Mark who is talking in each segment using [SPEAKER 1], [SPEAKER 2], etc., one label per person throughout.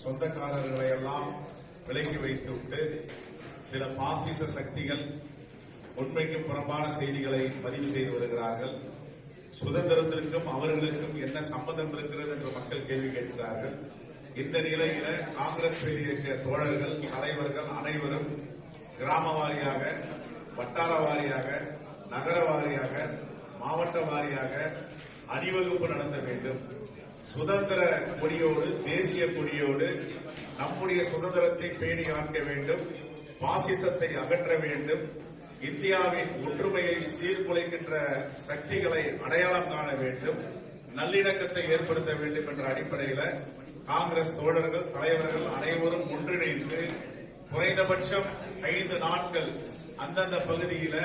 [SPEAKER 1] சொந்தக்காரர்களை எல்லாம் விலக்கி வைத்துவிட்டு சில பாசிச சக்திகள் உண்மைக்கு புறம்பான செய்திகளை பதிவு செய்து வருகிறார்கள். சுதந்திரத்திற்கும் அவர்களுக்கும் என்ன சம்பந்தம் இருக்கிறது என்று மக்கள் கேள்வி கேட்கிறார்கள். இந்த நிலையில காங்கிரஸ் பேரியக்க தோழர்கள் தலைவர்கள் அனைவரும் கிராம வாரியாக வட்டார வாரியாக நகர வாரியாக மாவட்ட வாரியாக அணிவகுப்பு நடத்த வேண்டும். சுதந்திர கொடியோடு தேசிய கொடியோடு நம்முடைய சுதந்திரத்தை பேணி காக்க வேண்டும் பாசிசத்தை அகற்ற வேண்டும் இந்தியாவின் ஒற்றுமையை சீர்குலைக்கின்ற சக்திகளை அடையாளம் காண வேண்டும் நல்லிணக்கத்தை ஏற்படுத்த வேண்டும் என்ற அடிப்படையில காங்கிரஸ் தோழர்கள் தலைவர்கள் அனைவரும் ஒன்றிணைந்து குறைந்தபட்சம் ஐந்து நாட்கள் அந்தந்த பகுதியில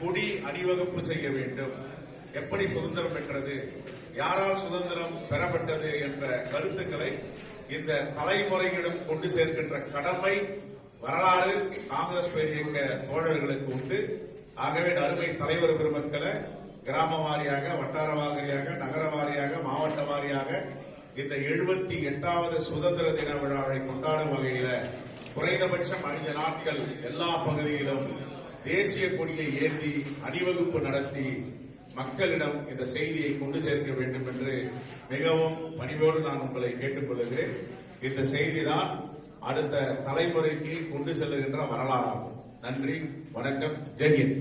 [SPEAKER 1] கொடி அணிவகுப்பு செய்ய வேண்டும். எப்படி சுதந்திரம் பெற்றது? யாரால் சுதந்திரம் பெறப்பட்டது என்ற கருத்துக்களை இந்த தலைமுறையிடம் கொண்டு சேர்க்கின்ற கடமை வரலாறு காங்கிரஸ் பேரியக்க தோழர்களுக்கு உண்டு. ஆகவே அருமை தலைவர் பெருமக்களை கிராம வாரியாக வட்டார வாரியாக நகர வாரியாக மாவட்ட வாரியாக இந்த எழுபத்தி எட்டாவது சுதந்திர தின விழாவை கொண்டாடும் வகையில குறைந்தபட்சம் ஐந்து நாட்கள் எல்லா பகுதியிலும் தேசிய கொடியை ஏந்தி அணிவகுப்பு நடத்தி மக்களிடம் இந்த செய்தியை கொண்டு சேர்க்க வேண்டும் என்று மிகவும் பணிவோடு நான் உங்களை கேட்டுக்கொள்கிறேன். இந்த செய்திதான் அடுத்த தலைமுறைக்கு கொண்டு செல்லுகின்ற வரலாறாகும். நன்றி வணக்கம் ஜெய்ஹிந்த்